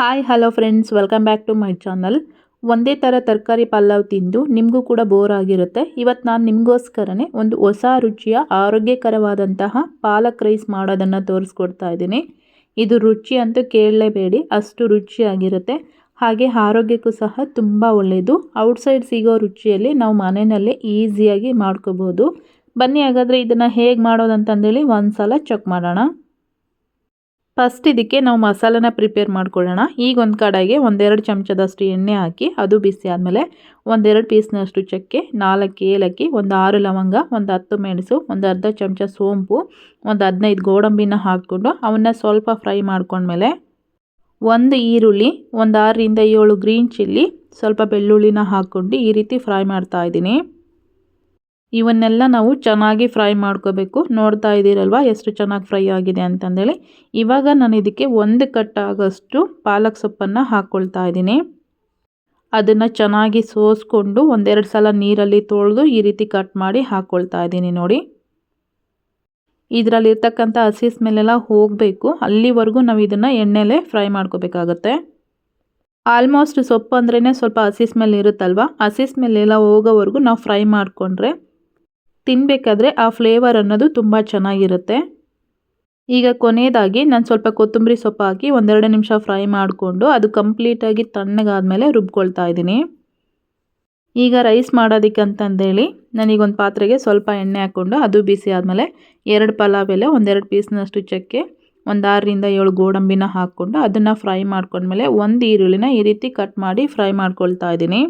Hi hello friends welcome back to my channel ಒಂದೇ ಥರ ತರಕಾರಿ ಪಲಾವ್ ತಿಂದು ನಿಮಗೂ ಕೂಡ ಬೋರ್ ಆಗಿರುತ್ತೆ. ಇವತ್ತು ನಾನು ನಿಮಗೋಸ್ಕರನೇ ಒಂದು ಹೊಸ ರುಚಿಯ, ಆರೋಗ್ಯಕರವಾದಂತಹ ಪಾಲಕ್ ರೈಸ್ ಮಾಡೋದನ್ನು ತೋರಿಸ್ಕೊಡ್ತಾ ಇದ್ದೀನಿ. ಇದು ರುಚಿ ಅಂತೂ ಕೇಳಲೇಬೇಡಿ, ಅಷ್ಟು ರುಚಿಯಾಗಿರುತ್ತೆ ಹಾಗೆ ಆರೋಗ್ಯಕ್ಕೂ ಸಹ ತುಂಬ ಒಳ್ಳೆಯದು ಔಟ್ಸೈಡ್ ಸಿಗೋ ರುಚಿಯಲ್ಲಿ ನಾವು ಮನೆಯಲ್ಲೇ ಈಸಿಯಾಗಿ ಮಾಡ್ಕೋಬೋದು. ಬನ್ನಿ, ಹಾಗಾದರೆ ಇದನ್ನು ಹೇಗೆ ಮಾಡೋದಂತಂದೇಳಿ ಒಂದು ಸಲ ಚೆಕ್ ಮಾಡೋಣ. ಫಸ್ಟ್ ಇದಕ್ಕೆ ನಾವು ಮಸಾಲನ ಪ್ರಿಪೇರ್ ಮಾಡ್ಕೊಳ್ಳೋಣ. ಈಗ ಒಂದು ಕಡೆಗೆ ಒಂದೆರಡು ಚಮಚದಷ್ಟು ಎಣ್ಣೆ ಹಾಕಿ, ಅದು ಬಿಸಿ ಆದಮೇಲೆ ಒಂದೆರಡು ಪೀಸ್ನಷ್ಟು ಚಕ್ಕೆ, ನಾಲ್ಕು ಏಲಕ್ಕಿ, ಒಂದು ಆರು ಲವಂಗ, ಒಂದು ಹತ್ತು ಮೆಣಸು, ಒಂದು ಅರ್ಧ ಚಮಚ ಸೋಂಪು, ಒಂದು ಹದಿನೈದು ಗೋಡಂಬಿನ ಹಾಕ್ಕೊಂಡು ಅವನ್ನ ಸ್ವಲ್ಪ ಫ್ರೈ ಮಾಡ್ಕೊಂಡ್ಮೇಲೆ ಒಂದು ಈರುಳ್ಳಿ, ಒಂದು ಆರರಿಂದ ಏಳು ಗ್ರೀನ್ ಚಿಲ್ಲಿ ಸ್ವಲ್ಪ ಬೆಳ್ಳುಳ್ಳಿನ ಹಾಕ್ಕೊಂಡು ಈ ರೀತಿ ಫ್ರೈ ಮಾಡ್ತಾ ಇದ್ದೀನಿ. ಇವನ್ನೆಲ್ಲ ನಾವು ಚೆನ್ನಾಗಿ ಫ್ರೈ ಮಾಡ್ಕೋಬೇಕು. ನೋಡ್ತಾ ಇದ್ದೀರಲ್ವ ಎಷ್ಟು ಚೆನ್ನಾಗಿ ಫ್ರೈ ಆಗಿದೆ ಅಂತಂದೇಳಿ. ಇವಾಗ ನಾನು ಇದಕ್ಕೆ ಒಂದು ಕಟ್ಟಾಗಷ್ಟು ಪಾಲಕ್ ಸೊಪ್ಪನ್ನು ಹಾಕ್ಕೊಳ್ತಾ ಇದ್ದೀನಿ. ಅದನ್ನು ಚೆನ್ನಾಗಿ ಸೋಸ್ಕೊಂಡು ಒಂದೆರಡು ಸಲ ನೀರಲ್ಲಿ ತೊಳೆದು ಈ ರೀತಿ ಕಟ್ ಮಾಡಿ ಹಾಕ್ಕೊಳ್ತಾ ಇದ್ದೀನಿ ನೋಡಿ. ಇದರಲ್ಲಿರ್ತಕ್ಕಂಥ ಹಸಿ ಸ್ಮೆಲ್ಲೆಲ್ಲ ಹೋಗಬೇಕು. ಅಲ್ಲಿವರೆಗೂ ನಾವು ಇದನ್ನು ಎಣ್ಣೆಲೆ ಫ್ರೈ ಮಾಡ್ಕೋಬೇಕಾಗತ್ತೆ. ಆಲ್ಮೋಸ್ಟ್ ಸೊಪ್ಪು ಅಂದ್ರೇ ಸ್ವಲ್ಪ ಹಸಿ ಸ್ಮೆಲ್ ಇರುತ್ತಲ್ವ? ಹಸಿ ಸ್ಮೆಲ್ ಹೋಗೋವರೆಗೂ ನಾವು ಫ್ರೈ ಮಾಡಿಕೊಂಡ್ರೆ ತಿನ್ನಬೇಕಾದ್ರೆ ಆ ಫ್ಲೇವರ್ ಅನ್ನೋದು ತುಂಬ ಚೆನ್ನಾಗಿರುತ್ತೆ. ಈಗ ಕೊನೆಯದಾಗಿ ನಾನು ಸ್ವಲ್ಪ ಕೊತ್ತಂಬರಿ ಸೊಪ್ಪು ಹಾಕಿ ಒಂದೆರಡು ನಿಮಿಷ ಫ್ರೈ ಮಾಡಿಕೊಂಡು ಅದು ಕಂಪ್ಲೀಟಾಗಿ ತಣ್ಣಗಾದ್ಮೇಲೆ ರುಬ್ಕೊಳ್ತಾ ಇದ್ದೀನಿ. ಈಗ ರೈಸ್ ಮಾಡೋದಕ್ಕೆ ಅಂತಂದೇಳಿ ನಾನೀಗೊಂದು ಪಾತ್ರೆಗೆ ಸ್ವಲ್ಪ ಎಣ್ಣೆ ಹಾಕ್ಕೊಂಡು ಅದು ಬಿಸಿ ಆದಮೇಲೆ ಎರಡು ಪಲಾವ್ ಎಲೆ, ಒಂದೆರಡು ಪೀಸ್ನಷ್ಟು ಚಕ್ಕೆ, ಒಂದು ಆರರಿಂದ ಏಳು ಗೋಡಂಬಿನ ಹಾಕ್ಕೊಂಡು ಅದನ್ನು ಫ್ರೈ ಮಾಡ್ಕೊಂಡ್ಮೇಲೆ ಒಂದು ಈರುಳ್ಳಿನ ಈ ರೀತಿ ಕಟ್ ಮಾಡಿ ಫ್ರೈ ಮಾಡ್ಕೊಳ್ತಾ ಇದ್ದೀನಿ.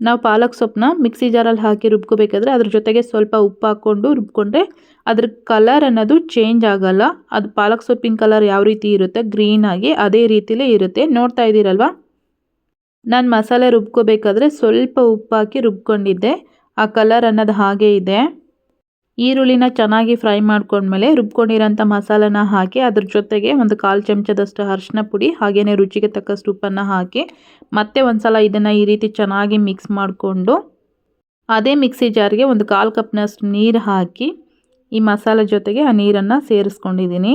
ನಾವು ಪಾಲಕ್ ಸೊಪ್ಪನ್ನ ಮಿಕ್ಸಿ ಜಾರಲ್ಲಿ ಹಾಕಿ ರುಬ್ಕೋಬೇಕಾದ್ರೆ ಅದ್ರ ಜೊತೆಗೆ ಸ್ವಲ್ಪ ಉಪ್ಪು ಹಾಕ್ಕೊಂಡು ರುಬ್ಕೊಂಡ್ರೆ ಅದ್ರ ಕಲರ್ ಅನ್ನೋದು ಚೇಂಜ್ ಆಗಲ್ಲ. ಅದು ಪಾಲಕ್ ಸೊಪ್ಪಿನ ಕಲರ್ ಯಾವ ರೀತಿ ಇರುತ್ತೆ ಗ್ರೀನ್ ಆಗಿ ಅದೇ ರೀತಿಲೇ ಇರುತ್ತೆ. ನೋಡ್ತಾ ಇದ್ದೀರಲ್ವ? ನಾನು ಮಸಾಲೆ ರುಬ್ಕೋಬೇಕಾದ್ರೆ ಸ್ವಲ್ಪ ಉಪ್ಪು ಹಾಕಿ ರುಬ್ಕೊಂಡಿದ್ದೆ. ಆ ಕಲರ್ ಅನ್ನೋದು ಹಾಗೇ ಇದೆ. ಈರುಳ್ಳಿನ ಚೆನ್ನಾಗಿ ಫ್ರೈ ಮಾಡ್ಕೊಂಡ್ಮೇಲೆ ರುಬ್ಕೊಂಡಿರೋಂಥ ಮಸಾಲನ ಹಾಕಿ ಅದ್ರ ಜೊತೆಗೆ ಒಂದು ಕಾಲು ಚಮಚದಷ್ಟು ಅರಿಶಿನ ಪುಡಿ ಹಾಗೆಯೇ ರುಚಿಗೆ ತಕ್ಕಷ್ಟು ಉಪ್ಪನ್ನು ಹಾಕಿ ಮತ್ತೆ ಒಂದು ಸಲ ಇದನ್ನು ಈ ರೀತಿ ಚೆನ್ನಾಗಿ ಮಿಕ್ಸ್ ಮಾಡಿಕೊಂಡು ಅದೇ ಮಿಕ್ಸಿ ಜಾರ್ಗೆ ಒಂದು ಕಾಲು ಕಪ್ನಷ್ಟು ನೀರು ಹಾಕಿ ಈ ಮಸಾಲೆ ಜೊತೆಗೆ ಆ ನೀರನ್ನು ಸೇರಿಸ್ಕೊಂಡಿದ್ದೀನಿ.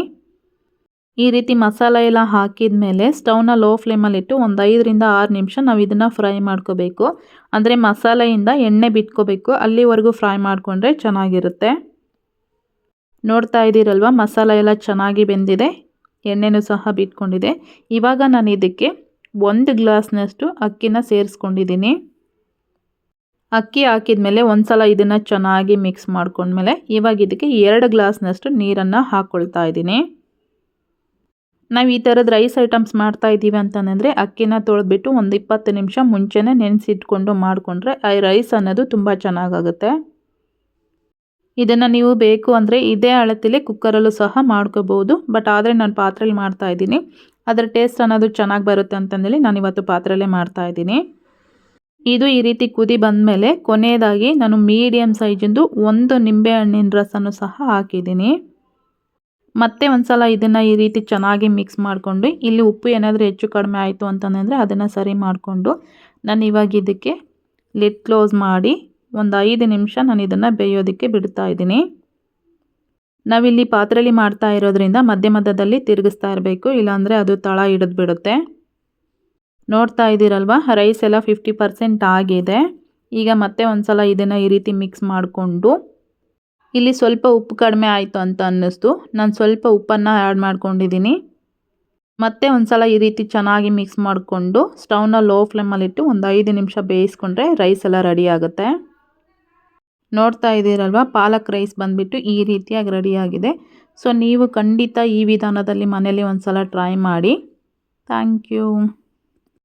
ಈ ರೀತಿ ಮಸಾಲೆ ಎಲ್ಲ ಹಾಕಿದ ಮೇಲೆ ಸ್ಟವ್ನ ಲೋ ಫ್ಲೇಮಲ್ಲಿಟ್ಟು ಒಂದು ಐದರಿಂದ ಆರು ನಿಮಿಷ ನಾವು ಇದನ್ನು ಫ್ರೈ ಮಾಡ್ಕೋಬೇಕು. ಅಂದರೆ ಮಸಾಲೆಯಿಂದ ಎಣ್ಣೆ ಬಿಟ್ಕೋಬೇಕು. ಅಲ್ಲಿವರೆಗೂ ಫ್ರೈ ಮಾಡಿಕೊಂಡ್ರೆ ಚೆನ್ನಾಗಿರುತ್ತೆ. ನೋಡ್ತಾ ಇದ್ದೀರಲ್ವ, ಮಸಾಲೆ ಎಲ್ಲ ಚೆನ್ನಾಗಿ ಬೆಂದಿದೆ. ಎಣ್ಣೆನೂ ಸಹ ಬಿಟ್ಕೊಂಡಿದೆ. ಇವಾಗ ನಾನು ಇದಕ್ಕೆ ಒಂದು ಗ್ಲಾಸ್ನಷ್ಟು ಅಕ್ಕಿನ ಸೇರಿಸ್ಕೊಂಡಿದ್ದೀನಿ. ಅಕ್ಕಿ ಹಾಕಿದ ಮೇಲೆ ಒಂದು ಸಲ ಇದನ್ನು ಚೆನ್ನಾಗಿ ಮಿಕ್ಸ್ ಮಾಡ್ಕೊಂಡ್ಮೇಲೆ ಇವಾಗ ಇದಕ್ಕೆ ಎರಡು ಗ್ಲಾಸ್ನಷ್ಟು ನೀರನ್ನು ಹಾಕ್ಕೊಳ್ತಾ ಇದ್ದೀನಿ. ನಾವು ಈ ಥರದ ರೈಸ್ ಐಟಮ್ಸ್ ಮಾಡ್ತಾ ಇದ್ದೀವಿ ಅಂತಂದರೆ ಅಕ್ಕಿನ ತೊಳೆದ್ಬಿಟ್ಟು ಒಂದು ಇಪ್ಪತ್ತು ನಿಮಿಷ ಮುಂಚೆನೇ ನೆನೆಸಿಟ್ಕೊಂಡು ಮಾಡಿಕೊಂಡ್ರೆ ಆ ರೈಸ್ ಅನ್ನೋದು ತುಂಬ ಚೆನ್ನಾಗಾಗುತ್ತೆ. ಇದನ್ನು ನೀವು ಬೇಕು ಅಂದರೆ ಇದೇ ಅಳತಿಲಿ ಕುಕ್ಕರಲ್ಲೂ ಸಹ ಮಾಡ್ಕೋಬೋದು. ಬಟ್ ಆದರೆ ನಾನು ಪಾತ್ರೆಯಲ್ಲಿ ಮಾಡ್ತಾ ಇದ್ದೀನಿ. ಅದರ ಟೇಸ್ಟ್ ಅನ್ನೋದು ಚೆನ್ನಾಗಿ ಬರುತ್ತೆ ಅಂತಂದೇಳಿ ನಾನು ಇವತ್ತು ಪಾತ್ರೆಯಲ್ಲೇ ಮಾಡ್ತಾ ಇದ್ದೀನಿ. ಇದು ಈ ರೀತಿ ಕುದಿ ಬಂದಮೇಲೆ ಕೊನೆಯದಾಗಿ ನಾನು ಮೀಡಿಯಮ್ ಸೈಜಿಂದು ಒಂದು ನಿಂಬೆ ಹಣ್ಣಿನ ರಸನೂ ಸಹ ಹಾಕಿದ್ದೀನಿ. ಮತ್ತೆ ಒಂದು ಸಲ ಇದನ್ನು ಈ ರೀತಿ ಚೆನ್ನಾಗಿ ಮಿಕ್ಸ್ ಮಾಡಿಕೊಂಡು, ಇಲ್ಲಿ ಉಪ್ಪು ಏನಾದರೂ ಹೆಚ್ಚು ಕಡಿಮೆ ಆಯಿತು ಅಂತಂದರೆ ಅದನ್ನು ಸರಿ ಮಾಡಿಕೊಂಡು, ನಾನು ಇವಾಗ ಇದಕ್ಕೆ ಲಿಡ್ ಕ್ಲೋಸ್ ಮಾಡಿ ಒಂದು ಐದು ನಿಮಿಷ ನಾನು ಇದನ್ನು ಬೇಯೋದಕ್ಕೆ ಬಿಡ್ತಾ ಇದ್ದೀನಿ. ನಾವಿಲ್ಲಿ ಪಾತ್ರೆಯಲ್ಲಿ ಮಾಡ್ತಾ ಇರೋದ್ರಿಂದ ಮಧ್ಯ ಮಧ್ಯದಲ್ಲಿ ತಿರುಗಿಸ್ತಾ ಇರಬೇಕು, ಇಲ್ಲಾಂದರೆ ಅದು ತಳ ಹಿಡಿದು ಬಿಡುತ್ತೆ. ನೋಡ್ತಾ ಇದ್ದೀರಲ್ವ ರೈಸ್ ಎಲ್ಲ ಫಿಫ್ಟಿ ಪರ್ಸೆಂಟ್ ಆಗಿದೆ. ಈಗ ಮತ್ತೆ ಒಂದು ಸಲ ಇದನ್ನು ಈ ರೀತಿ ಮಿಕ್ಸ್ ಮಾಡಿಕೊಂಡು ಇಲ್ಲಿ ಸ್ವಲ್ಪ ಉಪ್ಪು ಕಡಿಮೆ ಆಯಿತು ಅಂತ ಅನ್ನಿಸ್ತು. ನಾನು ಸ್ವಲ್ಪ ಉಪ್ಪನ್ನು ಆ್ಯಡ್ ಮಾಡ್ಕೊಂಡಿದ್ದೀನಿ ಮತ್ತೆ ಒಂದು ಸಲ ಈ ರೀತಿ ಚೆನ್ನಾಗಿ ಮಿಕ್ಸ್ ಮಾಡಿಕೊಂಡು ಸ್ಟವ್ನ ಲೋ ಫ್ಲೇಮಲ್ಲಿಟ್ಟು ಒಂದು ಐದು ನಿಮಿಷ ಬೇಯಿಸ್ಕೊಂಡ್ರೆ ರೈಸ್ ಎಲ್ಲ ರೆಡಿ ಆಗುತ್ತೆ. ನೋಡ್ತಾ ಇದ್ದೀರಲ್ವ, ಪಾಲಕ್ ರೈಸ್ ಬಂದುಬಿಟ್ಟು ಈ ರೀತಿಯಾಗಿ ರೆಡಿಯಾಗಿದೆ ಸೊ ನೀವು ಖಂಡಿತ ಈ ವಿಧಾನದಲ್ಲಿ ಮನೇಲಿ ಒಂದು ಸಲ ಟ್ರೈ ಮಾಡಿ. Thank you